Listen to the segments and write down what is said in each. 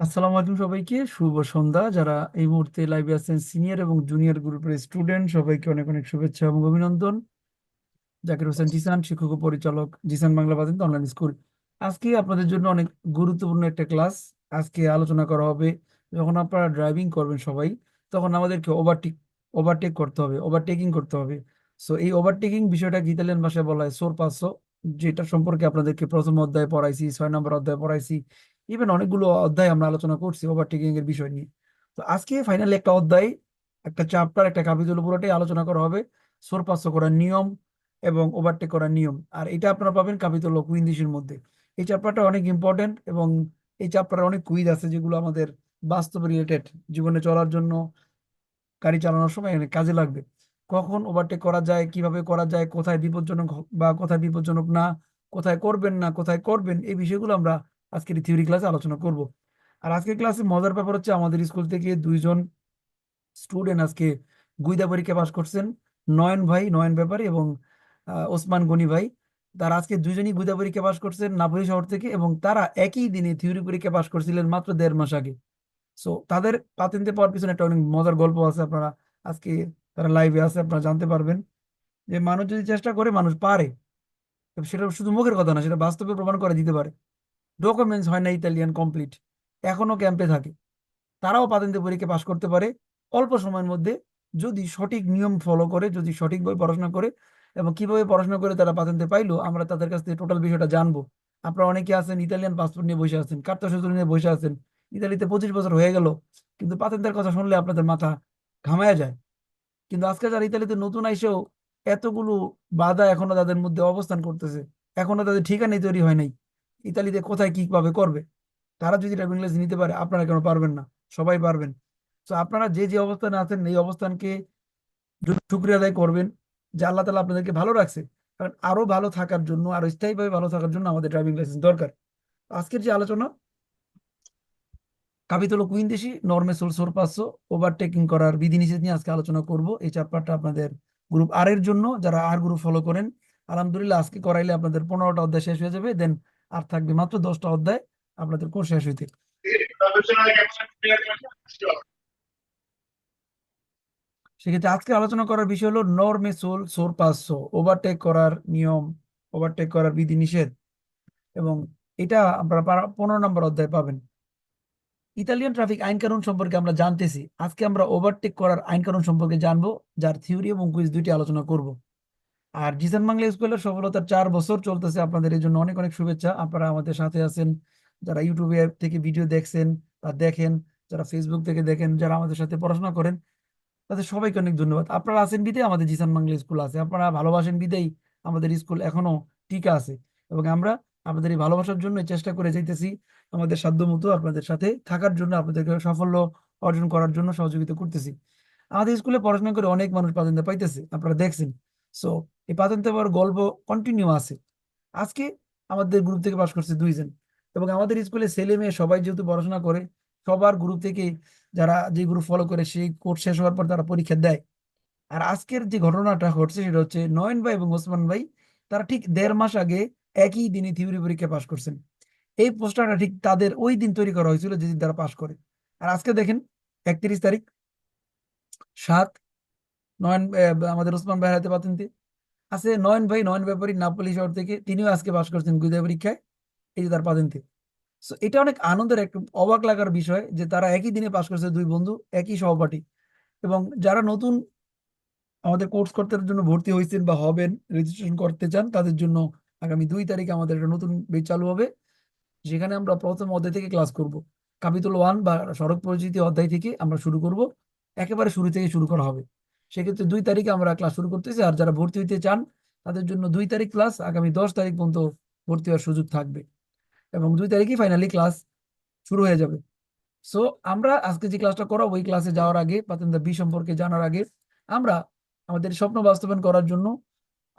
আসসালামু আলাইকুম সবাইকে, শুভ সন্ধ্যা। যারা এই মুহূর্তে লাইভে আছেন সিনিয়র এবং জুনিয়র গ্রুপের স্টুডেন্ট সবাইকে অনেক অনেক শুভেচ্ছা এবং অভিনন্দন। জাকির হোসেন জিসান, শিক্ষক ও পরিচালক জিসান বাংলা বাদিন অনলাইন স্কুল আজকে আপনাদের জন্য অনেক গুরুত্বপূর্ণ একটা ক্লাস আজকে আলোচনা করা হবে, যখন আপনারা ড্রাইভিং করবেন সবাই, তখন আমাদেরকে ওভারটেক ওভারটেক করতে হবে ওভারটেকিং করতে হবে। সো এই ওভারটেকিং বিষয়টা ইতালিয়ান ভাষায় বলা হয় সোর পাঁচশো যেটা সম্পর্কে আপনাদেরকে প্রথম অধ্যায়ে পড়াইছি, ছয় নম্বর অধ্যায়ে পড়াইছি। ইভেন অনেকগুলো অধ্যায় আমরা আলোচনা করছি ওভারটেকিং এর বিষয় নিয়ে। তো আজকে ফাইনালি একটা অধ্যায়, একটা চ্যাপ্টার একটা কাপিতুল পুরোটাই আলোচনা করা হবে। সোর পাঁচশো করার নিয়ম এবং ওভারটেক করার নিয়ম। আর এটা আপনারা পাবেন কাপিতুল কুইন্দিসের মধ্যে। এই চ্যাপ্টারটা অনেক ইম্পর্টেন্ট এবং এই চ্যাপ্টারে অনেক কুইজ আছে যেগুলো আমাদের বাস্তব রিলেটেড জীবনে চলার জন্য, গাড়ি চালানোর সময় এখানে কাজে লাগবে। কখন ওভারটেক করা যায়, কীভাবে করা যায়, কোথায় বিপজ্জনক বা কোথায় বিপজ্জনক না, কোথায় করবেন না, কোথায় করবেন, এই বিষয়গুলো আমরা আজকের থিওরি ক্লাসে আলোচনা করব। আর আজকের ক্লাসে মজার ব্যাপার হচ্ছে আমাদের স্কুল থেকে দুইজন স্টুডেন্ট আজকে গুইদা পরীক্ষা পাশ করছেন, নয়ন ভাই, নয়ন ব্যাপারী এবং ওসমান গনি ভাই। তারা আজকে দুইজনই গুইদা পরীক্ষা পাশ করছেন নাপুরি শহর থেকে এবং তারা একই দিনে থিওরি পরীক্ষা পাশ করছিলেন মাত্র দেড় মাস আগে। সো তাদের পাতেন্তে পাওয়ার পিছনে একটা অনেক মজার গল্প আছে আপনারা আজকে তারা লাইভে আছে, আপনারা জানতে পারবেন। যে মানুষ যদি চেষ্টা করে, মানুষ পারে। সেটা শুধু মুখের কথা না, সেটা বাস্তবে প্রমাণ করে দিতে পারে। ডকুমেন্টস হয় না ইতালিয়ান কমপ্লিট এখনও ক্যাম্পে থাকে। তারাও পাতেন্তে পরীক্ষা পাশ করতে পারে। অল্প সময়ের মধ্যে যদি সঠিক নিয়ম ফলো করে, যদি সঠিকভাবে পড়াশোনা করে এবং কীভাবে পড়াশোনা করে তারা পাতেন্তে পাইলো, আমরা তাদের কাছ থেকে টোটাল বিষয়টা জানব। আপনারা অনেকে আছেন ইতালিয়ান পাসপোর্ট নিয়ে বসে আছেন, কার্তা সূচনা নিয়ে বসে আছেন। ইতালিতে পঁচিশ বছর হয়ে গেল, কিন্তু পাতেন্তের কথা শুনলে আপনাদের মাথা ঘামায়া যায়। কিন্তু আজকে যারা ইতালিতে নতুন আইসেও এতগুলো বাধা এখনও তাদের মধ্যে অবস্থান করতেছে, এখনও তাদের ঠিকানাই তৈরি হয় নাই। ইতালিতে কোথায় কি ভাবে করবে? তারা যদি ড্রাইভিং লাইসেন্স নিতে পারে, আপনারা কেন পারবেন না? সবাই পারবেন। তো আপনারা যে যে অবস্থানে আছেন, এই অবস্থানকে শুক্রিয়া আদায় করবেন যে আল্লাহ তালা আপনাদেরকে ভালো রাখছে। কারণ আরও ভালো থাকার জন্য, আরও স্থায়ীভাবে ভালো থাকার জন্য আমাদের ড্রাইভিং লাইসেন্স দরকার। আজকের যে আলোচনা, কাপিতল কুইন্দেশি নর্মে সোল সোর পাঁচশো ওভারটেকিং করার বিধিনিষেধ নিয়ে আজকে আলোচনা করব। এই চ্যাপ্টারটা আপনাদের গ্রুপ আর এর জন্য, যারা আর গ্রুপ ফলো করেন, আলহামদুলিল্লাহ আজকে করাইলে আপনাদের পনেরোটা অধ্যায় শেষ হয়ে যাবে। দেন আর থাকবে মাত্র দশটা অধ্যায়। আপনাদের কোর্স শেষ হইতে। সেক্ষেত্রে আজকে আলোচনা করার বিষয় হলো নর্মে সোল, সোর পাঁচশো ওভারটেক করার নিয়ম ওভারটেক করার বিধি নিষেধ এবং এটা আপনারা পনেরো নম্বর অধ্যায় পাবেন। ইতালিয়ান ট্রাফিক আইন কানুন সম্পর্কে আমরা জানতেছি। আজকে আমরা ওভারটেক করার আইন কানুন সম্পর্কে জানব, যার থিওরি এবং কুইজ দুইটি আলোচনা করব। আর জিসান বাংলা স্কুলের সফলতার চার বছর চলতেছে আপনাদের এই জন্য অনেক অনেক শুভেচ্ছা। আপনারা আমাদের সাথে আছেন, যারা ইউটিউবে থেকে ভিডিও দেখছেন বা দেখেন, যারা ফেসবুক থেকে দেখেন, যারা আমাদের সাথে পড়াশোনা করেন, তাদের সবাইকে অনেক ধন্যবাদ। আপনারা আছেন বিদেই আমাদের জিসান বাংলা স্কুল আছে। আপনারা ভালোবাসেন বিদেই আমাদের স্কুল এখনও টিকা আছে। এবং আমরা আপনাদের এই ভালোবাসার জন্য চেষ্টা করে যাইতেছি। আমাদের সাধ্য মতো আপনাদের সাথে থাকার জন্য, আপনাদেরকে সাফল্য অর্জন করার জন্য সহযোগিতা করতেছি। আমাদের স্কুলে পড়াশোনা করে অনেক মানুষ পাতেন্তে পাইতেছে। আপনারা দেখছেন। সো এই পাতেন্তে পাওয়ার গল্প কন্টিনিউ আছে। আজকে আমাদের গ্রুপ থেকে পাশ করছে দুইজন এবং আমাদের স্কুলে ছেলে মেয়ে সবাই যেহেতু পড়াশোনা করে, সবার গ্রুপ থেকে যারা যে গ্রুপ ফলো করে, সেই কোর্স শেষ হওয়ার পর তারা পরীক্ষা দেয়। আর আজকের যে ঘটনাটা ঘটছে সেটা হচ্ছে নয়ন ভাই এবং ওসমান ভাই, তারা ঠিক দেড় মাস আগে একই দিনে থিওরি পরীক্ষা পাশ করছেন। এই পোস্টারটা ঠিক তাদের ওই দিন তৈরি করা হয়েছিল যেদিন তারা পাশ করে। আর আজকে দেখেন, একত্রিশ তারিখ, সাত, নয়ন আমাদের ওসমান ভাই হাতে পাতেন আছে নয়ন ভাই, নয়ন ব্যাপারী নাপোলি শহর থেকে, তিনিও আজকে পাশ করছেন গুইদা পরীক্ষায়, এই যে তার পাতেন্তে সো এটা অনেক আনন্দের একটা অবাক লাগার বিষয় যে তারা একই দিনে পাশ করছে দুই বন্ধু, একই সহপাঠী। এবং যারা নতুন আমাদের কোর্স করতে জন্য ভর্তি হয়েছেন বা হবেন রেজিস্ট্রেশন করতে চান, তাদের জন্য আগামী দুই তারিখে আমাদের একটা নতুন বেচ চালু হবে, যেখানে আমরা প্রথম অধ্যায় থেকে ক্লাস করব। কাপিতল ওয়ান বা সড়ক পরিচিতি অধ্যায় থেকে আমরা শুরু করব। একেবারে শুরু থেকে শুরু করা হবে। সেক্ষেত্রে দুই তারিখে আমরা ক্লাস শুরু করতেছি। আর যারা ভর্তি হইতে চান, তাদের জন্য দুই তারিখ ক্লাস আগামী দশ তারিখ পর্যন্ত ভর্তি হওয়ার সুযোগ থাকবে। এবং দুই তারিখে ফাইনালি ক্লাস শুরু হয়ে যাবে। সো আমরা আজকে যে ক্লাসটা করাবো, ওই ক্লাসে যাওয়ার আগে পাতেন্দা বি সম্পর্কে জানার আগে, আমরা আমাদের স্বপ্ন বাস্তবায়ন করার জন্য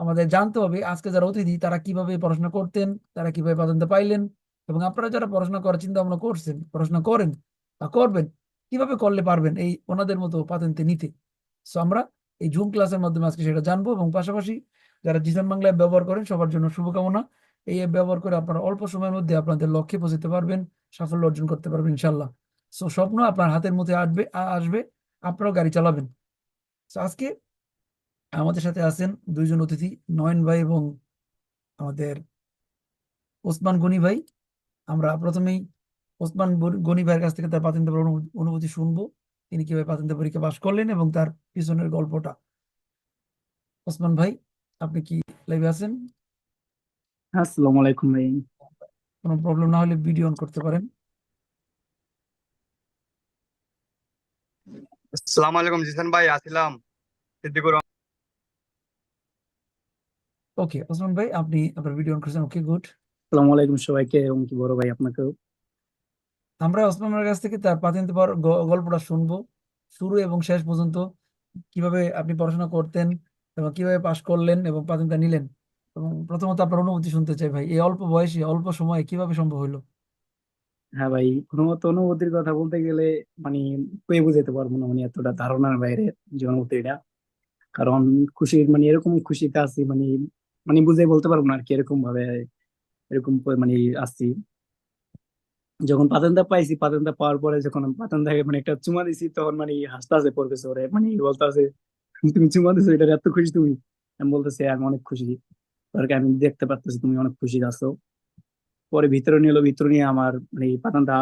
আমাদের জানতে হবে, আজকে যারা অতিথি, তারা কীভাবে পড়াশোনা করতেন, তারা কীভাবে পাতেন্দা পাইলেন এবং আপনারা যারা পড়াশোনা করার চিন্তা ভাবনা করছেন, পড়াশোনা করেন বা করবেন, কীভাবে করলে পারবেন এই ওনাদের মতো পাতেন্তে নিতে? সো আমরা এই জুম ক্লাসের মাধ্যমে আজকে সেটা জানব এবং পাশাপাশি যারা জিসান বাংলা ব্যবহার করেন, সবার জন্য শুভকামনা। এই অ্যাপ ব্যবহার করে আপনারা অল্প সময়ের মধ্যে আপনাদের লক্ষ্যে পৌঁছতে পারবেন, সাফল্য অর্জন করতে পারবেন ইনশাল্লাহ সো স্বপ্ন আপনার হাতের মধ্যে আসবে আসবে, আপনারাও গাড়ি চালাবেন। তো আজকে আমাদের সাথে আছেন দুইজন অতিথি, নয়ন ভাই এবং আমাদের ওসমান গনি ভাই। আমরা প্রথমেই ওসমান গনি ভাইয়ের কাছ থেকে তার পাতেন্দ্র অনুভূতি শুনব। তিনি কীভাবে পাতেন্দ্র পরীক্ষা পাশ করলেন এবং তার পিছনের গল্পটা? ওসমান ভাই আপনি কি লাইভে আছেন? আসসালামু আলাইকুম ভাই। কোনো প্রবলেম না হলে ভিডিও অন করতে পারেন। আসসালামু আলাইকুম জিসান ভাই আসিলাম। সিদ্দিকুর ওকে ওসমান ভাই আপনি আপনার ভিডিও অন করেছেন। ওকে গুড আসসালামু আলাইকুম সবাইকে এবং কি বড় ভাই আপনাকেও। আমরা ওসমান ভাইয়ের কাছ থেকে তার গ- গল্পটা শুনব। শুরু এবং শেষ পর্যন্ত কীভাবে আপনি পড়াশোনা করতেন এবং কীভাবে পাশ করলেন এবং পাতেন্দ্রটা নিলেন। এবং প্রথমত আপনার অনুভূতি শুনতে চাই ভাই, এই অল্প বয়সে, অল্প সময়ে কীভাবে সম্ভব হলো হ্যাঁ ভাই কোনো মতো অনুভূতির কথা বলতে গেলে মানে কয়ে বুঝাতে পারব না মানে এতটা ধারণার বাইরে যে অনুভূতিটা কারণ খুশির মানে এরকম খুশিতে আছি মানে মানে বুঝে বলতে পারব না আর কি এরকম ভাবে এরকম মানে আসছি যখন পাতেনটা পাইছি পাতেনটা পাওয়ার পরে যখন পাতেনটাকে মানে একটা চুমা দিছি, তখন মানে হাসতে হাসতে পড়তেছে ওরে মানে বলতে আছে তুমি চুমা দিছো এটা এত খুশি তুমি? আমি বলতেছি আমি অনেক খুশি। তারপরে আমি দেখতে পারতেছি, তুমি অনেক খুশি আছো। পরে ভিতরে নিলো ভিতরে নিয়ে আমার মানে পাতানটা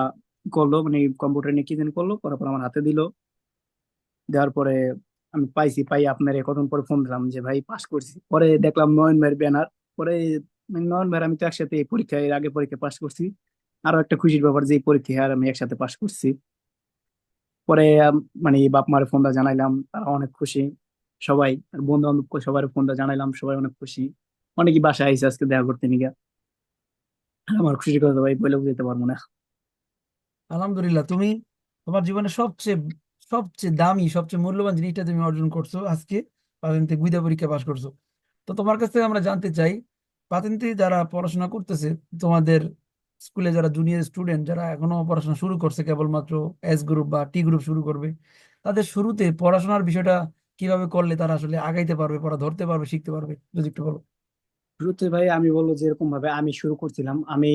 করল মানে কম্পিউটার নিয়ে কি জানি করল, করার পর আমার হাতে দিল। দেওয়ার পরে আমি পাইছি, পাই আপনার কতক্ষণ পরে ফোন দিলাম যে, ভাই পাস করছি। পরে দেখলাম নয়ন ভাইয়ের ব্যানার পরে মানে নয়ন ভাইয়ের আমি তো একসাথে পরীক্ষা, এর আগে পরীক্ষা পাস করছি। আরও একটা খুশির ব্যাপার যে এই পরীক্ষায় আর আমি একসাথে পাশ করছি। পরে মানে বাপ মার ফোনটা জানাইলাম, তারা অনেক খুশি। সবাই বন্ধু বান্ধব সবার ফোনটা জানাইলাম, সবাই অনেক খুশি। অনেকই বাসায় আইসে আজকে দেখা করতে নিয়ে আমার খুশির কথা ভাই বলে বুঝতে পারব না। আলহামদুলিল্লাহ, তুমি তোমার জীবনে সবচেয়ে সবচেয়ে দামি, সবচেয়ে মূল্যবান জিনিসটা তুমি অর্জন করছ আজকে পাতেন্তে গুইদা পরীক্ষা পাশ করছ। তো তোমার কাছ থেকে আমরা জানতে চাই পাতেন্তে যারা পড়াশোনা করতেছে, তোমাদের স্কুলে যারা জুনিয়র স্টুডেন্ট যারা এখনও পড়াশোনা শুরু করছে কেবলমাত্র এস গ্রুপ বা টি গ্রুপ শুরু করবে, তাদের শুরুতে পড়াশোনার বিষয়টা কীভাবে করলে তারা আসলে আগাইতে পারবে, পড়া ধরতে পারবে, শিখতে পারবে? যদি একটু বলো। শুরুতে ভাই আমি বলব যে এরকম ভাবে আমি শুরু করছিলাম। আমি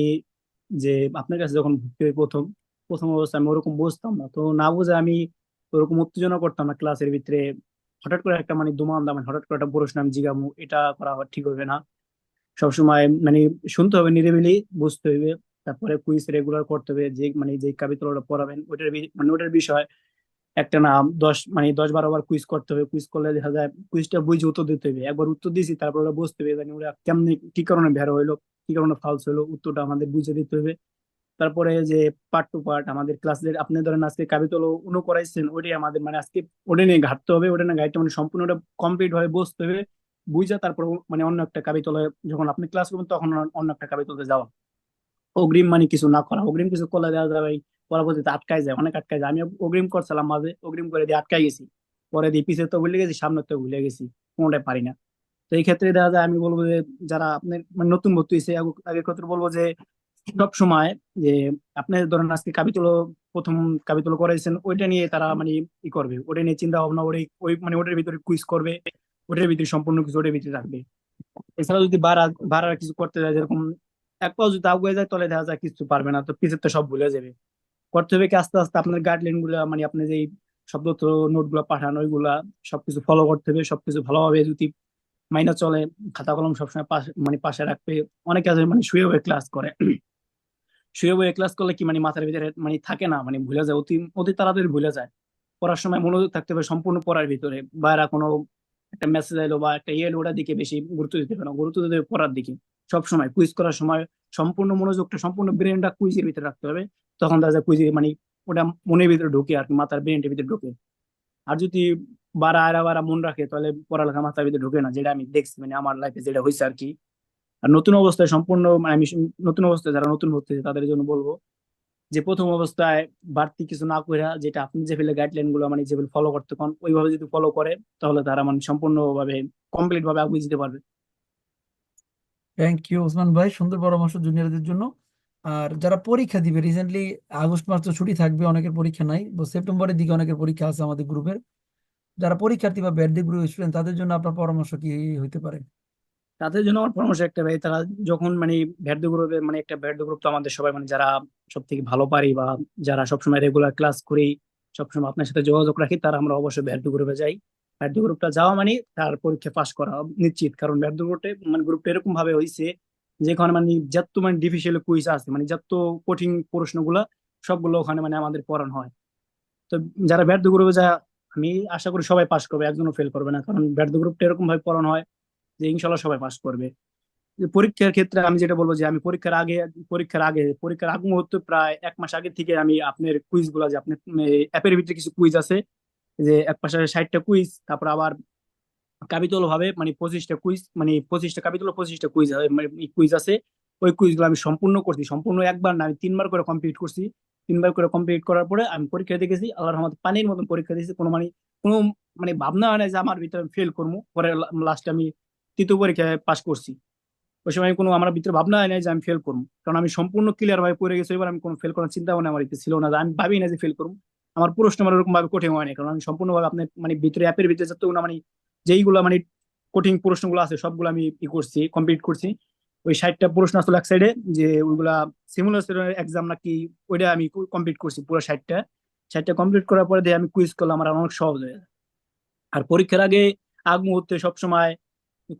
যে আপনার কাছে যখন ভর্তি হই প্রথম প্রথম অবস্থা আমি ওরকম বুঝতাম না। তো না বুঝে আমি ওরকম উত্তেজনা করতাম না ক্লাসের ভিতরে। হঠাৎ করে একটা মানে দুমান দামান হঠাৎ করে একটা প্রশ্ন আমি জিগামু এটা করা আবার ঠিক হবে না। সবসময় মানে শুনতে হবে নিরিবিলি, বুঝতে হবে। তারপরে কুইজ রেগুলার করতে হবে, যে মানে যে কাবিতলটা পড়াবেন ওটার মানে ওটার বিষয়, একটা নাম, দশ মানে দশ বারো বার কুইজ করতে হবে কুইজ করলে দেখা যায় কুইজটা বুঝে উত্তর দিতে হবে। একবার উত্তর দিয়েছি, তারপর ওরা বুঝতে হবে জানি ওরা কেমনি, কি কারণে বের হইল, কি কারণে ফালস হলো উত্তরটা আমাদের বুঝে দিতে হবে। তারপরে যে পার্ট টু পার্ট আমাদের ক্লাসের আপনি ধরেন আজকে কাবিতল উনো করাইছেন ওটাই আমাদের মানে আজকে ওটা নিয়ে ঘাটতে হবে ওটা না গাইডটা মানে সম্পূর্ণ ওটা কমপ্লিট হয়ে বসতে হবে, বুঝা তারপর মানে অন্য একটা কাবিতলে যখন আপনি ক্লাস করবেন, তখন অন্য একটা কাবিতলে যাওয়া। অগ্রিম মানে কিছু না করা, অগ্রিম কিছু করলে দেওয়া যাবে পরবর্তীতে আটকায় যায়, অনেক আটকায় যায়। আমি অগ্রিম করছিলাম মাঝে, অগ্রিম করে দিয়ে আটকাই গেছি। পরে দিয়ে পিছিয়ে তো ভুলে গেছি, সামনে তো ভুলে গেছি, কোনোটাই পারি না। তো এই ক্ষেত্রে দেখা যায় আমি বলব যে যারা আপনার মানে নতুন ভর্তি হয়েছে আগের ক্ষেত্রে বলব যে সব সময় যে আপনি ধরেন আজকে কাবিতল প্রথম কাবিতল করাইছেন ওইটা নিয়ে তারা মানে ই করবে। ওটা নিয়ে চিন্তা ভাবনা ওই ওই মানে ওটার ভিতরে কুইজ করবে, ওটার ভিতরে সম্পূর্ণ কিছু ওটার ভিতরে রাখবে। এছাড়া যদি বাড়া বাড়ার কিছু করতে যায়, যেরকম এক পাও যদি আগুয়ে যায় তাহলে দেখা যায় কিছু পারবে না। তো পিছের তো সব ভুলে যাবে। করতে হবে কি আস্তে আস্তে আপনার গাইডলাইনগুলা মানে আপনি যেই শব্দ নোটগুলা পাঠান, ওইগুলা সবকিছু ফলো করতে হবে। সবকিছু ভালোভাবে যদি মাইনা চলে, খাতা কলম সবসময় পাশে মানে পাশে রাখবে। অনেকে আছে মানে শুয়ে বয়ে ক্লাস করে। শুয়ে বয়ে ক্লাস করলে কি মানে মাথার ভিতরে মানে থাকে না মানে ভুলে যায়। অতি অতি তাড়াতাড়ি ভুলে যায়। পড়ার সময় মনোযোগ থাকতে হবে সম্পূর্ণ পড়ার ভিতরে। বাইরে কোনো একটা মেসেজ এলো বা একটা ইয়ে ওটার দিকে বেশি গুরুত্ব দিতে হবে না। গুরুত্ব দিতে হবে পড়ার দিকে। সব সময় কুইজ করার সময় সম্পূর্ণ মনোযোগটা, সম্পূর্ণ ব্রেনটা কুইজের ভিতরে রাখতে হবে। তখন দেখা যায় কুইজে মানে ওটা মনের ভিতরে ঢোকে আর কি, মাথার ব্রেনটার ভিতরে ঢোকে। আর যদি বারা, আরা, বারা মন রাখে, তাহলে পড়ালেখা মাথার ভিতরে ঢোকে না, যেটা আমি দেখছি মানে আমার লাইফে যেটা হয়েছে আর কি। আর নতুন অবস্থায় সম্পূর্ণ মানে আমি নতুন অবস্থায় যারা নতুন হয়েছে তাদের জন্য বলব যে প্রথম অবস্থায় বাড়তি কিছু না কইরা যেটা আপনি যে ফেলে গাইডলাইনগুলো মানে যে ফলো করতে পান ওইভাবে যদি ফলো করে, তাহলে তারা মানে সম্পূর্ণভাবে কমপ্লিট ভাবে আগুয়ে যেতে পারবে। থ্যাংক ইউ ওসমান ভাই, সুন্দর পরামর্শ জুনিয়রদের জন্য। আর যারা পরীক্ষা দিবে রিসেন্টলি আগস্ট মাস তো ছুটি থাকবে, অনেকের পরীক্ষা নাই সেপ্টেম্বরের দিকে অনেকের পরীক্ষা আছে আমাদের গ্রুপের যারা পরীক্ষার্থী বা ব্যাড গ্রুপ স্টুডেন্ট তাদের জন্য আপনার পরামর্শ কি হইতে পারে? তাদের জন্য আমার পরামর্শ একটা ভাই, তারা যখন মানে ভ্যাট গ্রুপে মানে একটা ভ্যাট গ্রুপ তো আমাদের সবাই মানে যারা সব থেকে ভালো পারি বা যারা সবসময় রেগুলার ক্লাস করি, সবসময় আপনার সাথে যোগাযোগ রাখি, তারা আমরা অবশ্যই ভ্যাট গ্রুপে যাই। ভ্যাট গ্রুপটা যাওয়া মানে তার পরীক্ষা পাস করা নিশ্চিত। কারণ ভ্যাট গ্রুপে মানে গ্রুপটা এরকম ভাবে হয়েছে যেখানে মানে যত মানে ডিফিসিয়াল কুইজ আছে মানে যত কঠিন প্রশ্নগুলা সবগুলো ওখানে মানে আমাদের পড়ানো হয়। তো যারা ব্যর্থ গ্রুপে যায়, আমি আশা করি সবাই পাস করবে, একজনও ফেল করবে না। কারণ ব্যর্থ গ্রুপটা এরকম ভাবে পড়ানো হয় যে ইনশাল্লাহ সবাই পাস করবে। পরীক্ষার ক্ষেত্রে আমি যেটা বলব যে আমি পরীক্ষার আগে পরীক্ষার আগে, পরীক্ষার আগ মুহূর্তে প্রায় এক মাস আগে থেকে আমি আপনার কুইজগুলা যে আপনার অ্যাপের ভিতরে কিছু কুইজ আছে যে এক পাশে ষাটটা কুইজ তারপর আবার কাবিতল ভাবে মানে পঁচিশটা কুইজ মানে পঁচিশটা কাবিতল পঁচিশটা কুইজ মানে কুইজ আছে। ওই কুইজগুলো আমি সম্পূর্ণ করছি, সম্পূর্ণ একবার না, আমি তিনবার করে কমপ্লিট করছি। তিনবার করে কমপ্লিট করার পরে আমি পরীক্ষা দেখেছি আল্লাহর রহমতে পানির মতন পরীক্ষা দিয়েছি। কোনো মানে কোনো মানে ভাবনা হয় না যে আমার ভিতরে ফেল করব। পরে লাস্টে আমি তৃতীয় পরীক্ষায় পাস করছি। ওই সময় কোনো, আমার ভিতরে ভাবনা হয় না যে আমি ফেল করব। কারণ আমি সম্পূর্ণ ক্লিয়ার ভাবে পড়ে গেছি, এবার আমি কোনো ফেল করার চিন্তা ভাবনা আমার ছিল না। আমি ভাবি না যে ফেল করব। আমার প্রশ্ন আমার ওরকম ভাবে কঠিন হয়নি। কারণ আমি সম্পূর্ণভাবে আপনার মানে ভিতরে অ্যাপের ভিতরে যতগুলো মানে যেইগুলো মানে কঠিন প্রশ্নগুলো আছে, সবগুলো আমি ই করছি কমপ্লিট করছি। ওই ষাটটা প্রশ্ন আসলে এক সাইডে যে ওইগুলা সিমুলেশনের এক্সাম নাকি ওইটা আমি কমপ্লিট করছি পুরো ষাটটা। ষাটটা কমপ্লিট করার পরে দিয়ে আমি কুইজ করলাম, আমার অনেক সহজ হয়ে যায় আর পরীক্ষার আগে, আগ মুহূর্তে সবসময়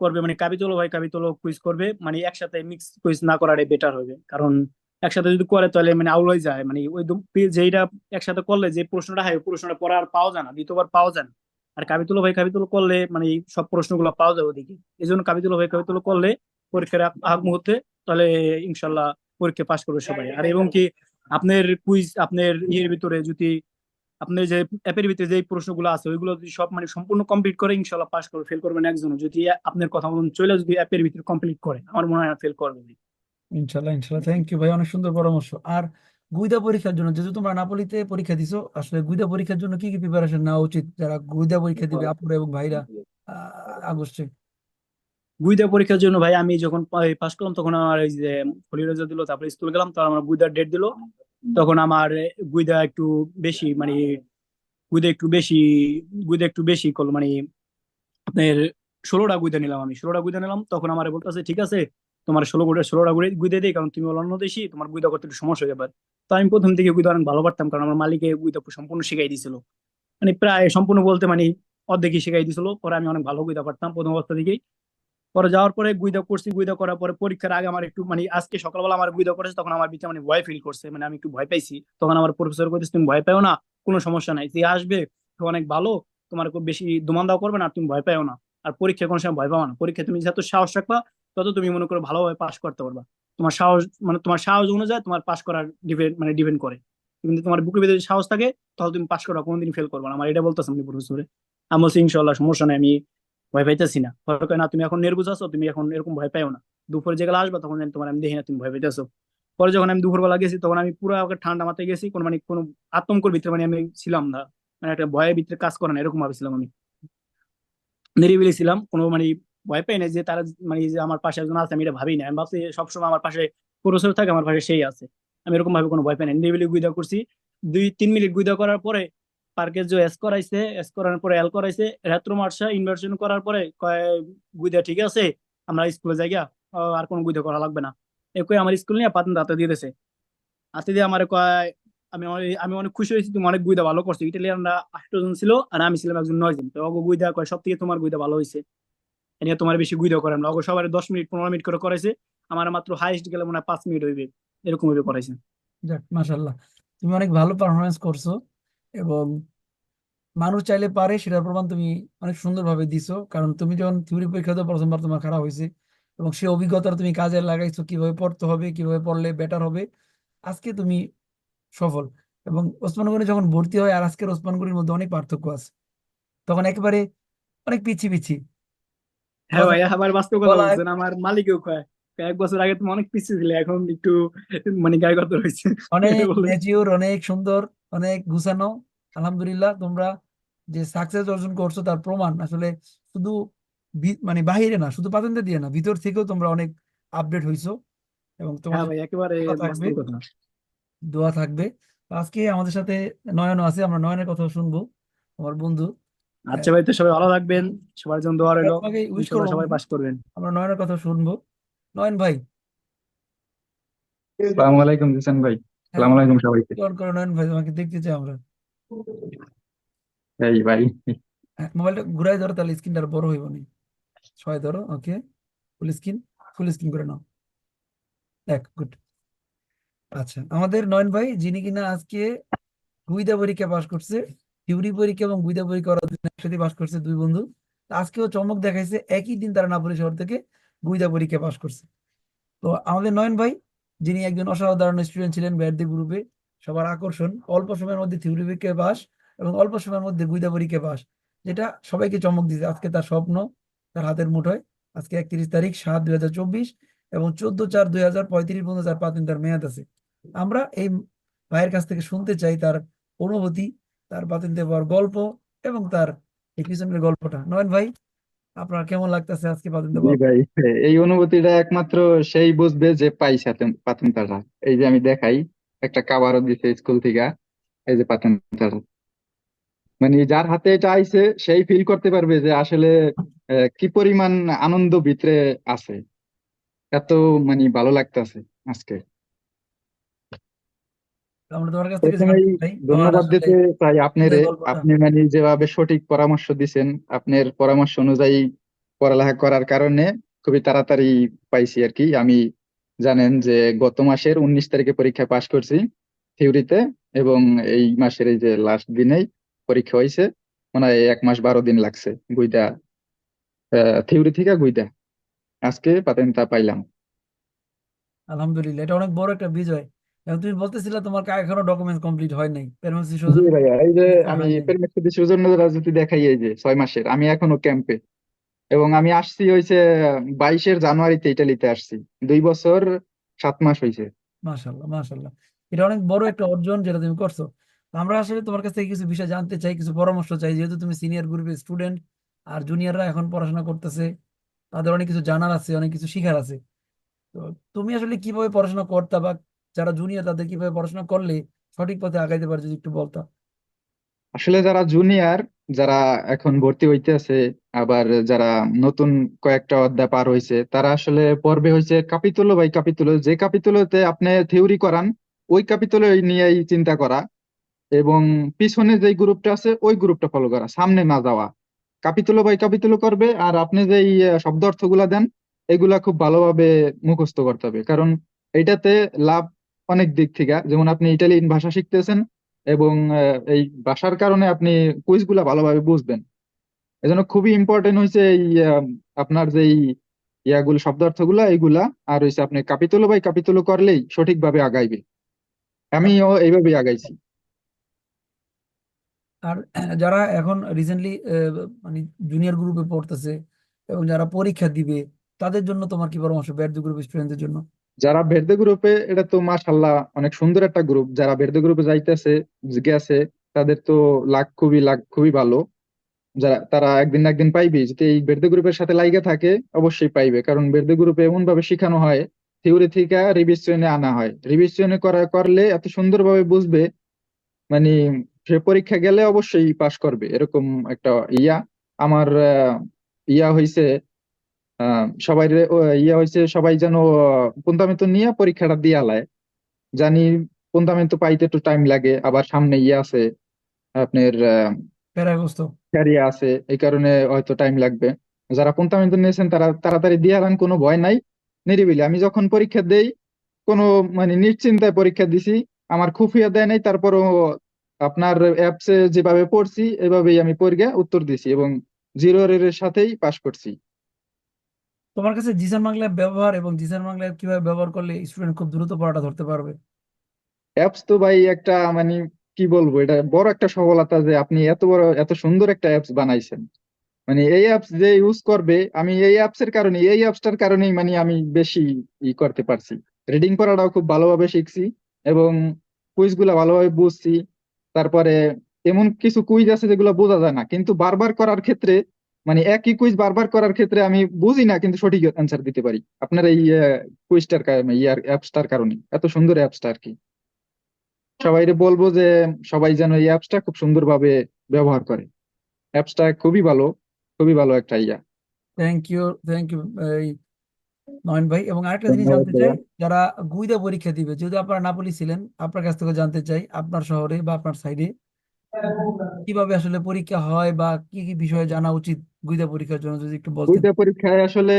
করবে মানে কাবিতলো ভাই কাবিতলো কুইজ করবে মানে একসাথে মিক্স কুইজ না করাটাই বেটার হবে। কারণ একসাথে যদি করে তাহলে মানে আউল হয়ে যায়। মানে ওই যেইটা একসাথে করলে যে প্রশ্নটা হয় প্রশ্নটা পরে আর পাওয়া যায় না, দ্বিতীয়বার পাওয়া যায় না। আর কাবিতুলো ভাই, কাবিতুলো করলে মানে সব প্রশ্নগুলো পাওয়া যাবে ওদিকে। এই জন্য কাবিতুলো ভাই, কাবিতুলো করলে পরীক্ষার আগ- মুহূর্তে তাহলে ইনশাল্লাহ পরীক্ষা পাশ করবে সবাই। আর এবং কি আপনার কুইজ আপনার ইয়ের ভিতরে যদি আপনার যে অ্যাপের ভিতরে যে প্রশ্নগুলো আছে, ওইগুলো যদি সব মানে সম্পূর্ণ কমপ্লিট করে ইনশাল্লাহ পাস করবে ফেল করবেন একজনও। যদি আপনার কথা মতন চলে যদি অ্যাপের ভিতরে কমপ্লিট করে, আমার মনে হয় ফেল করবে। ইনশাল্লাহ ইনশাল্লাহ থ্যাংক ইউ ভাই, অনেক সুন্দর পরামর্শ। আর গুইদা পরীক্ষার জন্য, যেহেতু তোমরা নাপোলিতে পরীক্ষা দিছো, আসলে গুইদা পরীক্ষার জন্য কি কি প্রিপারেশন নেওয়া উচিত? যারা গুইদা পরীক্ষা দিবে, আপুরা এবং ভাইরা আগস্টে। গুইদা পরীক্ষার জন্য ভাই, আমি যখন পাস করলাম, তখন আমার এই যে হোলি রেজাল্ট দিল, তারপরে স্কুল গেলাম তখন আমার গুইদার ডেট দিল। তখন আমার গুইদা একটু বেশি মানে গুইদা একটু বেশি, গুইদা একটু বেশি করল মানে আপনার ষোলোটা গুইদা নিলাম আমি। ষোলোটা গুইদা নিলাম, তখন আমার বলতেছে, ঠিক আছে তোমার ষোলো গুইদা ষোলোটা গুইদা গুইদা দিই, কারণ তুমি অন্য দেশি, তোমার গুইদা করতে একটু সমস্যা হয়ে যাবে তো আমি প্রথম থেকে গুইদা অনেক ভালো পারতাম কারণ আমার মালিকে গুইদা সম্পূর্ণ শিখাই দিয়েছিল মানে প্রায় সম্পূর্ণ বলতে মানে অর্ধেকই শিখাই দিয়েছিল পরে আমি অনেক ভালো গুইদা পারতাম প্রথম অবস্থা থেকেই। পরে যাওয়ার পরে গুইদা করছি, গুইদা করার পরে পরীক্ষার আগে আমার একটু মানে আজকে সকালবেলা আমার গুইদা করেছে, তখন আমার ভিতরে মানে ভয় ফিল করছে মানে আমি একটু ভয় পাইছি। তখন আমার প্রফেসর কইতেছে, তুমি ভয় পাও না, কোনো সমস্যা নাই, যে আসবে তো অনেক ভালো, তোমার বেশি দোমান্দাও করবে না তুমি ভয় পাও না। আর পরীক্ষায় কোনো সময় ভয় পাও না। পরীক্ষায় তুমি যত সাহস রাখবা তত তুমি মনে করো ভালোভাবে পাশ করতে পারবা। তোমার সাহস মানে তোমার সাহস অনুযায়ী তোমার পাশ করার ডিপেন্ড মানে ডিপেন্ড করে। কিন্তু তোমার বুকের ভিতরে সাহস থাকে, তাহলে তুমি পাশ করবা কোনোদিন ফেল করবে না। আমার এটা বলতেছে আমি প্রফেসরে আমি বলছি ইনশাল্লাহ সমস্যা নাই, আমি ভয় পাইতেছি না। পরে কয় না, তুমি এখন নির্বুঝ আছো, তুমি এখন এরকম ভয় পাইও না। দুপুরে যেগুলো আসবা, তখন তোমার আমি দেখি না, তুমি ভয় পাইতেছো। পরে যখন আমি দুপুরবেলা গেছি, তখন আমি পুরো ঠান্ডা মাথায় গেছি, কোনো মানে কোনো আতঙ্কর ভিতরে মানে আমি ছিলাম না। মানে একটা ভয়ের ভিতরে কাজ করে না, এরকম ভাবে ছিলাম আমি। নিরিবিলি ছিলাম, কোনো মানে ভয় পাই না যে তারা মানে আমার পাশে একজন আছে, আমি এটা ভাবি না। আমি ভাবছি সবসময় আমার পাশে প্রফেসর থাকে, আমার পাশে সেই আছে। আমি এরকম ভাবে কোনো ভয় পাই না। নিরিবিলি গুইদা করছি। দুই, তিন মিনিট গুইদা করার পরে পার্কে যে এস করাইছে এস করার পরে এল করাইছে, রেত্র মার্সা ইনভার্সন করার পরে কয় গুইদা ঠিক আছে? আমরা স্কুলে যাই গিয়া আর কোনো গুইদা করা লাগবে না। এ কই আমার স্কুল নিয়ে পাতন হাতে দিয়ে দিয়েছে হাতে দিয়ে আমার কয়, আমি আমি অনেক খুশি হয়েছি, তুমি অনেক গুইদা ভালো করছ। ইটালিয়ানরা আঠারো জন ছিল, আর আমি ছিলাম একজন নয় জন তো গুইদা কয় সব থেকে তোমার গুইদা ভালো হয়েছে নিয়ে তোমার বেশি গুইদা করেন না। অগো সবার দশ মিনিট, পনেরো মিনিট করে করাইছে, আমার মাত্র হাইস্ট গেলে মনে হয় পাঁচ মিনিট হইবে। এরকম ভাবে করাইছে। যাক মাশাল্লাহ তুমি অনেক ভালো পারফরমেন্স করছ এবং মানুষ চাইলে পারে, সেটার প্রমাণ তুমি অনেক সুন্দরভাবে দিছো। কারণ তুমি যখন থিওরি পরীক্ষাতে প্রথমবার তোমার খারাপ হয়েছে এবং সেই অভিজ্ঞতাটা তুমি কাজে লাগাইছো, কীভাবে পড়তে হবে, কীভাবে পড়লে বেটার হবে, আজকে তুমি সফল। এবং ওসমান গনি যখন ভর্তি হয়, আর আজকের ওসমান গনির মধ্যে অনেক পার্থক্য আছে। তখন একেবারে অনেক পিছি পিছি হ্যাঁ ভাই আবার বাস্তব কথা গলায়- বলছেন আমার মালিকও কয় এক বছর আগে তুমি অনেক পিছিয়ে ছিলে এখন একটু মানে গায়ে রয়েছে। অনেক বলে। ম্যাচিওর অনেক সুন্দর অনেক গুছানো আলহামদুলিল্লাহ তোমরা যে সাকসেস অর্জন করছ তার প্রমাণ। আসলে শুধু ভি- মানে বাহিরে না শুধু পাতেন্তে দিয়ে না ভিতর থেকেও তোমরা অনেক আপডেট হইছো এবং তোমার হ্যাঁ ভাই একেবারে থাকবে। বাস্তব কথা। দোয়া থাকবে। আজকে আমাদের সাথে নয়নও আছে আমরা নয়নের কথা শুনব আমার বন্ধু। আচ্ছা ভাই তো সবাই ভালো থাকবেন সবার জন্য দোয়া রইল। তোমাকে উইশ ইনশাল্লাহ করব। সবাই পাস করবেন। আমরা নয়নের কথা শুনব। নয়ন ভাই। আসসালামু আলাইকুম জিসান ভাই। হ্যাঁ। আসসালামু আলাইকুম সবাইকে। অন করো নয়ন ভাই তোমাকে দেখতে চাই আমরা। এই ভাই। হ্যাঁ, মোবাইলটা ঘুরাই ধরো তাহলে স্ক্রিনটা আর বড় হইব না। সবাই ধরো ওকে। ফুল স্ক্রিন ফুল স্ক্রিন করে নাও। দেখ গুড। আচ্ছা আমাদের নয়ন ভাই যিনি কিনা আজকে গুইদা পরীক্ষা পাশ করছে। থিওরি পরীক্ষা এবং গুইদা পরীক্ষা ওরা একসাথে পাশ করছে, দুই বন্ধু। আজকেও চমক দেখাইছে, একই দিন তারা নাপুরি শহর থেকে গুইদা পরীক্ষা পাশ করছে। তো আমাদের নয়ন ভাই, যিনি একজন অসাধারণ স্টুডেন্ট ছিলেন ব্যাটদি গ্রুপে সবার আকর্ষণ, অল্প সময়ের মধ্যে থিওরি পরীক্ষায় পাস এবং অল্প সময়ের মধ্যে গুইদা পরীক্ষায় পাস যেটা সবাইকে চমক দিয়েছে। আজকে তার স্বপ্ন, তার হাতের মুঠোয়, আজকে একত্রিশ তারিখ, সাত দুই হাজার চব্বিশ এবং চোদ্দ চার দুই হাজার পঁয়ত্রিশ পর্যন্ত তার পাঁচ দিন তার মেয়াদ আছে। আমরা এই ভাইয়ের কাছ থেকে শুনতে চাই তার অনুভূতি তার পাতেন্তে পাওয়ার গল্প এবং তার এই পিছনের গল্পটা। নয়ন ভাই, আপনার কেমন লাগতেছে আজকে পাতেন্তে জি ভাই, এই অনুভূতিটা একমাত্র সেই বুঝবে যে পাই সাথে পাইছে পাতেন্তাটা এই যে আমি দেখাই, একটা কাবারও দিছে স্কুল থেকে, এই যে পাতেন্তাটা মানে যার হাতে এটা আইছে, সেই ফিল করতে পারবে যে আসলে কি পরিমাণ আনন্দ ভিতরে আছে। এত মানে ভালো লাগতেছে আজকে। আমরা তোমার কাছ থেকে প্রথমেই জানতে চাই তোমার ধন্যবাদ দিতে চাই। আপনারে আপনি মানে যেভাবে সঠিক পরামর্শ দিছেন আপনার পরামর্শ অনুযায়ী পড়ালেখা করার কারণে খুবই তাড়াতাড়ি পাইছি আর কি। আমি জানেন যে গত মাসের উনিশ তারিখে পরীক্ষা পাশ করছি থিওরিতে এবং এই মাসের এই যে লাস্ট দিনেই পরীক্ষা হয়েছে মনে এক মাস বারো দিন লাগছে গুইদা থিওরি থেকে গুইদা। আজকে পাতেন্তা পাইলাম। আলহামদুলিল্লাহ এটা অনেক বড় একটা বিজয়। তুমি বলতেছিলে তোমার এখনও ডকুমেন্টস কমপ্লিট হয় নাই। জি ভাইয়া এই যে আমি রাজনীতি দেখাই এই যে ছয় মাসের আমি এখনও ক্যাম্পে এবং আমি আসছি বাইশের জানুয়ারিতে ইটালিতে আসছি। দুই বছর সাত মাস হয়েছে মাশাল্লাহ মাশাল্লাহ এটা অনেক বড় একটা অর্জন যেটা তুমি করছ। আমরা আসলে তোমার কাছ থেকে কিছু বিষয় জানতে চাই কিছু পরামর্শ চাই। যেহেতু তুমি সিনিয়র গ্রুপের স্টুডেন্ট আর জুনিয়ররা এখন পড়াশোনা করতেছে তাদের অনেক কিছু জানার আছে অনেক কিছু শিখার আছে। তো তুমি আসলে কীভাবে পড়াশোনা করতা বা যারা জুনিয়র তাদের কীভাবে পড়াশোনা করলে সঠিক পথে আগাইতে পারে যদি একটু বলতা? আসলে যারা জুনিয়র যারা এখন ভর্তি হইতেছে আবার যারা নতুন কয়েকটা অধ্যায় পার হয়েছে তারা আসলে পড়বে হয়েছে কাপিতুলো বাই কাপিতুলো যে কাপিতুলোতে আপনি থিওরি করান, ওই কাপিতুলো নিয়েই চিন্তা করা। এবং পিছনে যে গ্রুপটা আছে, ওই গ্রুপটা ফলো করা, সামনে না যাওয়া। কাপিতুলো বাই কাপিতুলো করবে, আর আপনি যে শব্দ অর্থগুলা দেন, এগুলা খুব ভালোভাবে মুখস্থ করতে হবে। কারণ এটাতে লাভ অনেক দিক থেকে। যেমন আপনি ইটালিয়ান ভাষা শিখতেছেন এবং এই ভাষার কারণে আপনি কুইজগুলা ভালোভাবে বুঝবেন। এজন্য খুবই ইম্পর্টেন্ট হয়েছে এই আপনার যে ইয়াগুলো, শব্দার্থগুলা, এইগুলা। আর হয়েছে আপনি কাপিতুলো বাই কাপিতুলো করলেই সঠিকভাবে আগাইবে। আমিও এইভাবেই আগাইছি। আর যারা এখন রিসেন্টলি মানে জুনিয়র গ্রুপে পড়তেছে এবং যারা পরীক্ষা দিবে, তাদের জন্য তোমার কি পরামর্শ? ব্যাড গ্রুপ স্টুডেন্টদের জন্য? যারা বের্দে গ্রুপে এটা তো মাশাল্লাহ অনেক সুন্দর একটা গ্রুপ যারা বের্দে গ্রুপে যাইতেছে, গেছে, তাদের তো লাক খুবই লাক খুবই ভালো। যারা, তারা একদিন একদিন পাইবে। যদি এই বের্দে গ্রুপের সাথে লাইগা থাকে, অবশ্যই পাইবে। কারণ বের্দে গ্রুপে এমন ভাবে শেখানো হয় থিওরি থেকে রিভিশনে আনা হয়। রিভিশনে করা, করলে এত সুন্দরভাবে বুঝবে মানে সে পরীক্ষা গেলে অবশ্যই পাশ করবে। এরকম একটা ইয়া। আমার ইয়া হইছে সবাই ইয়া হইছে সবাই যেন পুন্তামিত নিয়ে পরীক্ষাটা দিয়ে আলায় জানি পুন্তামিত পাইতে একটু টাইম লাগে আবার সামনে ইয়ে আছে আপনার ক্যারিয়া আছে এই কারণে হয়তো টাইম লাগবে। যারা পুন্তামিত নিয়েছেন তারা তাড়াতাড়ি দিয়ে আলান কোনো ভয় নাই। নিরিবিলি আমি যখন পরীক্ষা দেই কোনো মানে নিশ্চিন্তায় পরীক্ষা দিছি আমার খুফিয়া দেয় নাই তারপরও আপনার অ্যাপসে যেভাবে পড়ছি এভাবেই আমি পরীক্ষা উত্তর দিছি এবং জিরো এর সাথেই পাশ করছি। তোমার কাছে জিসান বাংলা ব্যবহার এবং জিসান বাংলা কীভাবে ব্যবহার করলে স্টুডেন্ট খুব দ্রুত পড়াটা ধরতে পারবে? অ্যাপস তো ভাই একটা মানে কি বলব, এটা বড় একটা সফলতা যে আপনি এত বড়, এত সুন্দর একটা অ্যাপস বানাইছেন। মানে এই অ্যাপস যে ইউজ করবে, আমি এই অ্যাপস এর কারণে, এই অ্যাপসটার কারণেই মানে আমি বেশি ই করতে পারছি। রিডিং পড়াটাও খুব ভালোভাবে শিখছি এবং কুইজগুলা ভালোভাবে বুঝছি। তারপরে এমন কিছু কুইজ আছে যেগুলো বোঝা যায় না, কিন্তু বারবার করার ক্ষেত্রে মানে একই কুইজ বারবার করার ক্ষেত্রে আমি বুঝি না কিন্তু সঠিক অ্যান্সার দিতে পারি। আপনার এই কুইজটার কারণে ইয়ার অ্যাপসটার কারণে। এত সুন্দর অ্যাপসটা আর কি। সবাই বলব যে সবাই যেন এই অ্যাপসটা খুব সুন্দরভাবে ব্যবহার করে। অ্যাপসটা খুবই ভালো খুবই ভালো একটা yeah. Thank you thank you এই নয়ন ভাই। এবং আরেকটা জিনিস জানতে চাই যারা গুইদা পরীক্ষা দিবে যদি আপনারা নাপোলি ছিলেন আপনার কাছ থেকে জানতে চাই আপনার শহরে বা আপনার সাইডে কীভাবে আসলে পরীক্ষা হয় বা কি কি বিষয়ে জানা উচিত গুইদা পরীক্ষার জন্য যদি একটু বলতেন? দুইটা পরীক্ষায় আসলে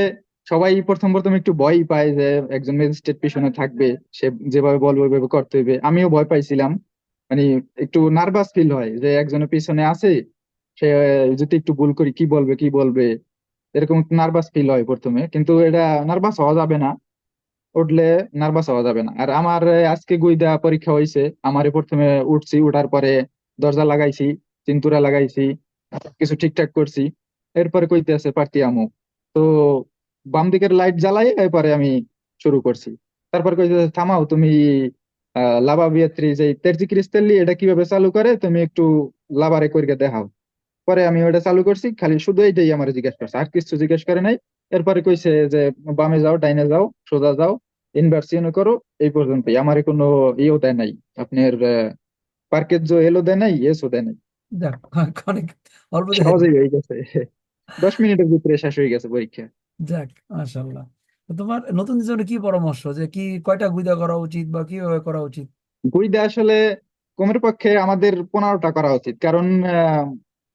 সবাই প্রথম প্রথম একটু ভয় পায় যে একজন ম্যাজিস্ট্রেট পিছনে থাকবে, সে যেভাবে বলবে, ওইভাবে করতে হবে আমিও ভয় পাইছিলাম। মানে একটু নার্ভাস ফিল হয় যে একজনের পিছনে আছে, সে যদি একটু ভুল করি কি বলবে কি বলবে? এরকম নার্ভাস ফিল হয় প্রথমে। কিন্তু এটা নার্ভাস হওয়া যাবে না। উঠলে নার্ভাস হওয়া যাবে না। আর আমার আজকে গুইদা পরীক্ষা হয়েছে আমারে প্রথমে উঠছি, উঠার পরে দরজা লাগাইছি, চিন্তুরা লাগাইছি, কিছু ঠিকঠাক করছি। এরপরে কইতে আছে পার্টি আমু। তো বাম দিকের লাইট জ্বালাই এরপরে আমি শুরু করছি। তারপর কইতে থামাও, তুমি লাভা বিয়াত্রি যে তেরজি ক্রিস্টালি এটা কীভাবে চালু করে, তুমি একটু লাভারে কইরা দেখাও। পরে আমি ওটা চালু করছি, খালি শুধু এইটাই আমার জিজ্ঞেস করছে, আর কিছু জিজ্ঞেস করে নাই। এরপরে কইছে যে, বামে যাও, ডাইনে যাও, সোজা যাও ইনভার্সিয়ন করো, এই পর্যন্তই। আমার কোনো ইয়েও দেয় নাই। আপনার পার্কের যে এলো দেয় নাই এসও দেয় নাই। যাক অনেক অল্প সহজেই হয়ে গেছে। দশ মিনিটের ভিতরে শেষ হয়ে গেছে পরীক্ষা। যাক মাশাআল্লাহ। তোমার নতুন জন্য কি পরামর্শ যে কি কয়টা গুইদা করা উচিত বা কীভাবে করা উচিত? গুইদা আসলে কমের পক্ষে আমাদের পনেরোটা করা উচিত। কারণ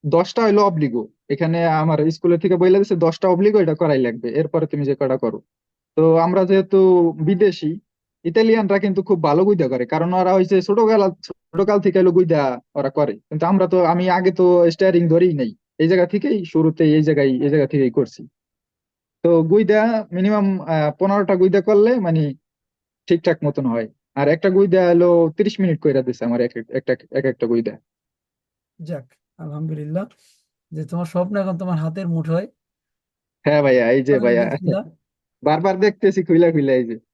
দশটা হইল অব্লিগো এখানে আমার স্কুলে থেকে বইলা দিছে দশটা অব্লিগো এটা করাই লাগবে। এরপরে তুমি যে কটা করো। তো আমরা যেহেতু বিদেশি ইতালিয়ানরা কিন্তু খুব ভালো গুইদা করে কারণ ওরা হইছে ছোটকাল ছোটকাল থেকে হলো গুইদা ওরা করে। কিন্তু আমরা তো আমি আগে তো স্টিয়ারিং ধরেই নাই। এই জায়গা থেকেই শুরুতে এই জায়গায় এই জায়গা থেকেই করছি। তো গুইদা মিনিমাম পনেরোটা গুইদা করলে মানে ঠিকঠাক মতন হয়। আর একটা গুইদা হলো তিরিশ মিনিট কইরা দিছে আমার এক এক- একটা এক একটা গুইদা। যাক আলহামদুলিল্লাহ। যে তোমার স্বপ্ন এখন তোমার হাতের মুঠোয়। হ্যাঁ ভাইয়া এই যে ভাইয়া। বারবার দেখতেছি খুইলা খুইলা এই যে।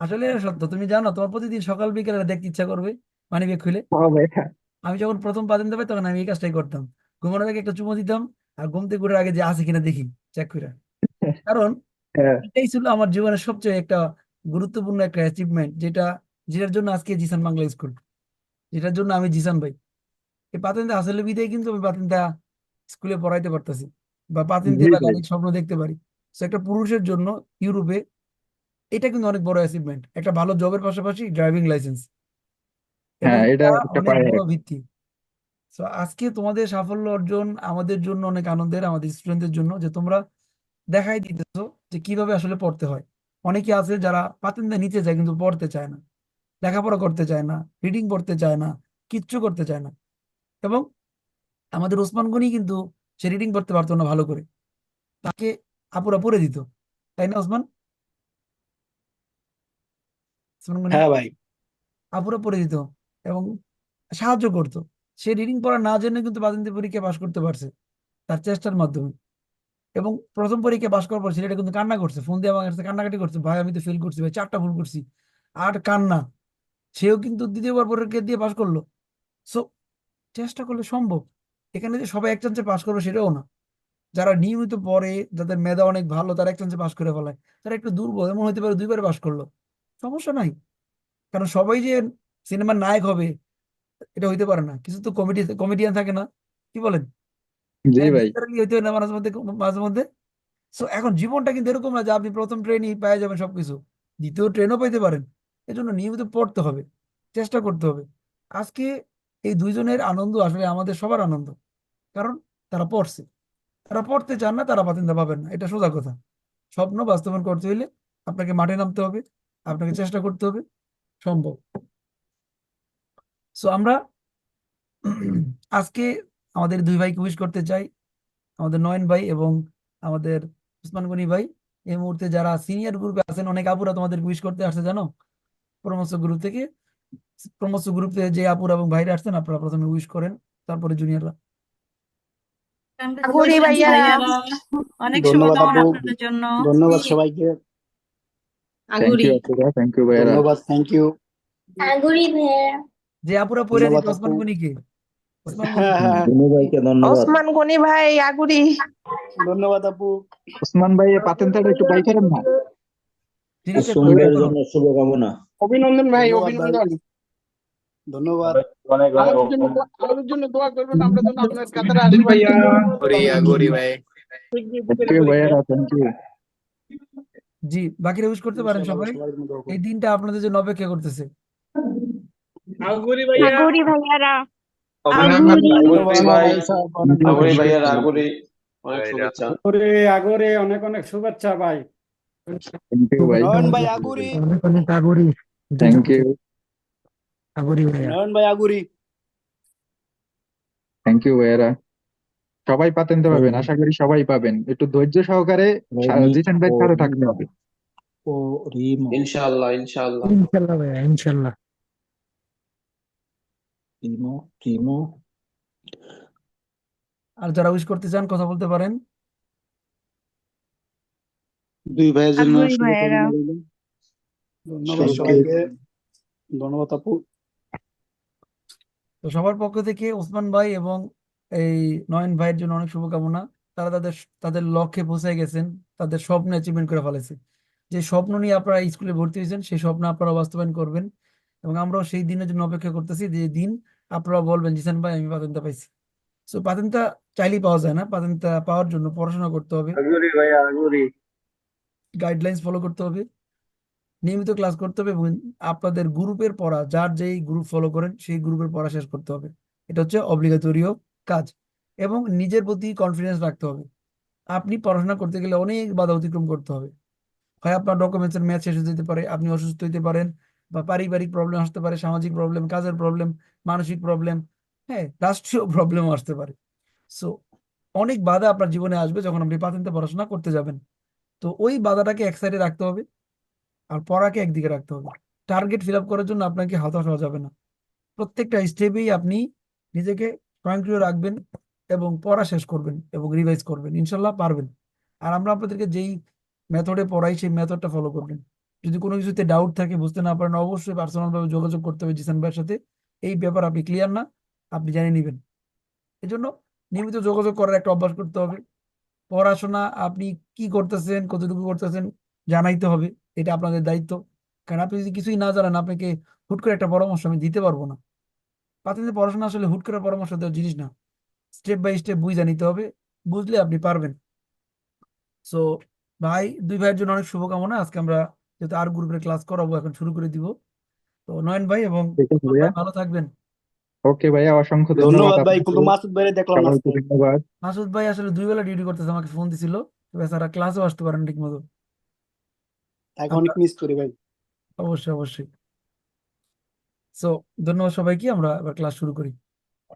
আসলে এটা সত্য তুমি জানো তোমার প্রতিদিন সকাল বিকেলে দেখতে ইচ্ছা করবে মানি ব্যাগ খুলে। আমি যখন প্রথম পাতেন দেবে তখন আমি এই কাজটাই করতাম। ঘুমানোর আগে একটা চুমো দিতাম আর ঘুম থেকে উঠার আগে যে আছে কিনা দেখি চেক করে। কারণ হ্যাঁ। এটাই ছিল আমার জীবনের সবচেয়ে একটা গুরুত্বপূর্ণ একটা অ্যাচিভমেন্ট যেটা যেটার জন্য আজকে জিসান বাংলা স্কুল। যেটার জন্য আমি জিসান ভাই। এই পাতেনটা আসলে বিদায় কিন্তু আমি পাতেনটা স্কুলে পড়াইতে পারতেছি। বা গাড়ির স্বপ্ন দেখতে পারি। তো একটা পুরুষের জন্য ইউরোপে এটা কিন্তু অনেক বড় অ্যাচিভমেন্ট একটা ভালো জবের পাশাপাশি ড্রাইভিং লাইসেন্স হ্যাঁ এটা এটা একটা অনেক বড় ভিত্তি। তো আজকে তোমাদের সাফল্য অর্জন আমাদের জন্য অনেক আনন্দের আমাদের স্টুডেন্টদের জন্য যে তোমরা দেখাই দিতেছো যে কীভাবে আসলে পড়তে হয়। অনেকে আছে যারা পাতেন্দা নিতে চায় কিন্তু পড়তে চায় না। লেখাপড়া করতে চায় না রিডিং পড়তে চায় না কিচ্ছু করতে চায় না। এবং আমাদের ওসমান গনি কিন্তু সে রিডিং করতে পারতো না ভালো করে। তাকে আপুরা পড়ে দিত। তাই না ওসমান? গনি হ্যাঁ ভাই। আপুরা পড়ে দিত এবং সাহায্য করতো। সে রিডিং পড়া না জেনে কিন্তু বাতিন্দি পরীক্ষা পাশ করতে পারছে তার চেষ্টার মাধ্যমে। এবং প্রথম পরীক্ষা পাশ করার পর ছেলেটা কিন্তু কান্না করছে ফোন দিয়ে আমার কাছে কান্নাকাটি করছে ভাই আমি তো ফেল করছি ভাই চারটা ভুল করছি আর কান্না। সেও কিন্তু দ্বিতীয়বার পরীক্ষা দিয়ে পাশ করল। সো চেষ্টা করলে সম্ভব। এখানে যে সবাই এক চান্সে পাশ করবে সেটাও না। যারা নিয়মিত পড়ে যাদের মেধা অনেক ভালো তারা এক চান্সে পাশ করে ফেলায়। যারা একটু দুর্বল এমন হতে পারে দুইবার পাশ করল। সমস্যা নাই। কারণ সবাই যে সিনেমার নায়ক হবে এটা হইতে পারে না। কিছু তো কমেডি কমেডিয়ান থাকে না। কি বলেন? জি ভাই। হইতে হয় না মাঝে মধ্যে মাঝে মধ্যে। সো এখন জীবনটা কিন্তু এরকম না যে আপনি প্রথম ট্রেনই পেয়ে যাবেন সবকিছু। দ্বিতীয় ট্রেনও পেতে পারেন। এজন্য নিয়মিত পড়তে হবে চেষ্টা করতে হবে। আজকে এই দুইজনের আনন্দ আসলে আমাদের সবার আনন্দ। কারণ তারা পড়ছে। তারা পড়তে চান না তারা পাতেন পাবেন না। এটা সোজা কথা। স্বপ্ন বাস্তবায়ন করতে হইলে আপনাকে মাঠে নামতে হবে। আপনাকে চেষ্টা করতে হবে। সম্ভব। সো আমরা আজকে আমাদের দুই ভাইকে উইশ করতে চাই। আমাদের নয়ন ভাই এবং আমাদের উসমান গনি ভাই। এই মুহূর্তে যারা সিনিয়র গ্রুপে আছেন অনেক আপুরা তোমাদের উইশ করতে আসছে জানো? প্রমোস গ্রুপ থেকে। প্রমোস গ্রুপ থেকে যে আপুরা এবং ভাইরা আসছেন আপনারা প্রথমে উইশ করেন তারপরে জুনিয়ররা অনেক শুভকামনা আপনাদের জন্য। ধন্যবাদ সবাইকে। থ্যাংক ইউ আপুরা থ্যাংক ইউ ভাইয়ারা ধন্যবাদ থ্যাংক ইউ আগুরি ভাইয়া যে আপুরা পড়ে দিবে ওসমান গনিকে ওসমান গনি ধনু ভাইকে ধন্যবাদ ওসমান গনি ভাই আগুরি ধন্যবাদ আপু ওসমান ভাই পাতেনটা একটু বাই করেন না জিনিসটা সুন্দরের জন্য শুভকামনা। অভিনন্দন ভাই ধন্যবাদ ভাই। অভিনন্দন ধন্যবাদ অনেক অনেক আমাদের জন্য দোয়া- করবেন আমরা যেন আপনার কাতারে আসি ভাই গরি আগরি ভাই থ্যাংক ইউ ভাইয়ারা থ্যাংক ইউ জি বাকিরা উইশ করতে পারেন সবাই। এই দিনটা আপনাদের জন্য অপেক্ষা করতেছে। আগুরি ভাইয়া। আগুরি ভাইয়ারা। আগরি ভাই আগরি ভাইয়ের থ্যাংক আগরি অনেক শুভেচ্ছা। আগরে আগরে অনেক অনেক শুভেচ্ছা ভাই। ইউ ভাই। নয়ন ভাই আগুরি। অনেক অনেক আগুরি। থ্যাংক ইউ আগুরি ভাইয়া। নয়ন ভাই আগুরি। থ্যাংক ইউ ভাইয়ারা। সবাই পাতেনতে পাবেন আশা করি সবাই পাবেন। একটু ধৈর্য সহকারে ভাই সাথে থাকতে হবে। ইনশাআল্লাহ ইনশাআল্লাহ। ইনশাল্লাহ ভাইয়া ইনশাল্লাহ আর যারা উইশ করতে চান কথা বলতে পারেন। দুই ভাইয়ের জন্য আগুরি ভাইয়ারা। ধন্যবাদ সবাইকে। ধন্যবাদ আপু। তো সবার পক্ষ থেকে ওসমান ভাই এবং এই নয়ন ভাইয়ের জন্য অনেক শুভকামনা। তারা তাদের তাদের লক্ষ্যে পৌঁছে গেছেন তাদের স্বপ্ন অ্যাচিভমেন্ট করে ফেলেছে। যে স্বপ্ন নিয়ে আপনারা স্কুলে ভর্তি হয়েছেন সেই স্বপ্ন আপনারা বাস্তবায়ন করবেন এবং আমরাও সেই দিনের জন্য অপেক্ষা করতেছি যে দিন আপনারা বলবেন জিসান ভাই আমি পাতেনটা পাইছি। সো পাতেনটা চাইলেই পাওয়া যায় না। পাতেনটা পাওয়ার জন্য পড়াশোনা করতে হবে। গাইডলাইন্স ফলো করতে হবে। নিয়মিত ক্লাস করতে হবে এবং আপনাদের গ্রুপের পড়া যার যেই গ্রুপ ফলো করেন সেই গ্রুপের পড়া শেষ করতে হবে। এটা হচ্ছে অব্লিগেটরিও কাজ এবং নিজের প্রতি কনফিডেন্স রাখতে হবে। আপনি পড়াশোনা করতে গেলে অনেক বাধা অতিক্রম করতে হবে। হয় আপনার ডকুমেন্টসের ম্যাচ শেষ হতে পারে, আপনি অসুস্থ হতে পারেন বা পারিবারিক প্রবলেম আসতে পারে, সামাজিক প্রবলেম কাজের প্রবলেম মানসিক প্রবলেম হ্যাঁ রাষ্ট্রীয় প্রবলেমও আসতে পারে। সো অনেক বাধা আপনার জীবনে আসবে যখন আপনি পাতেন্তে পড়াশোনা করতে যাবেন। তো ওই বাধাটাকে এক সাইডে রাখতে হবে আর পড়াকে একদিকে রাখতে হবে। টার্গেট ফিল আপ করার জন্য আপনাকে হতাশ হওয়া যাবে না। প্রত্যেকটা স্টেপেই আপনি নিজেকে স্বয়ংক্রিয় রাখবেন এবং পড়া শেষ করবেন এবং রিভাইজ করবেন। ইনশাল্লাহ পারবেন। আর আমরা আপনাদেরকে যেই মেথডে পড়াই, সেই মেথডটা ফলো করবেন। যদি কোনো কিছুতে ডাউট থাকে, বুঝতে না পারেন, অবশ্যই পার্সোনালভাবে যোগাযোগ করতে হবে জিসান ভাইয়ের সাথে। এই ব্যাপার আপনি ক্লিয়ার না, আপনি জেনে নেবেন। এজন্য নিয়মিত যোগাযোগ করার একটা অভ্যাস করতে হবে। পড়াশোনা আপনি কি করতেছেন, কতটুকু করতেছেন, জানাইতে হবে। এটা আপনাদের দায়িত্ব। কারণ আপনি যদি কিছুই না জানেন, আপনাকে হুট করে একটা পরামর্শ আমি দিতে পারব না। প্রাথমিক পড়াশোনা আসলে হুট করে পরামর্শ দেওয়ার জিনিস না। স্টেপ বাই স্টেপ বুঝে নিতে হবে বুঝলে আপনি পারবেন। সো ভাই দুই ভাইয়ের জন্য অনেক শুভকামনা। আজকে আমরা যেহেতু আর গ্রুপের ক্লাস করাবো এখন শুরু করে দিব। তো নয়ন ভাই এবং ভালো থাকবেন। ওকে ভাইয়া অসংখ্য ধন্যবাদ ভাই কিন্তু মাসুদ ভাইরে দেখলাম না ধন্যবাদ। মাসুদ ভাই আসলে দুই বেলা ডিউটি করতেছে আমাকে ফোন দিছিল। বেচারা ক্লাসেও আসতে পারেন ঠিক মতো তাকে অনেক মিস করি ভাই। অবশ্যই অবশ্যই। সো ধন্যবাদ সবাইকে আমরা এবার ক্লাস শুরু করি।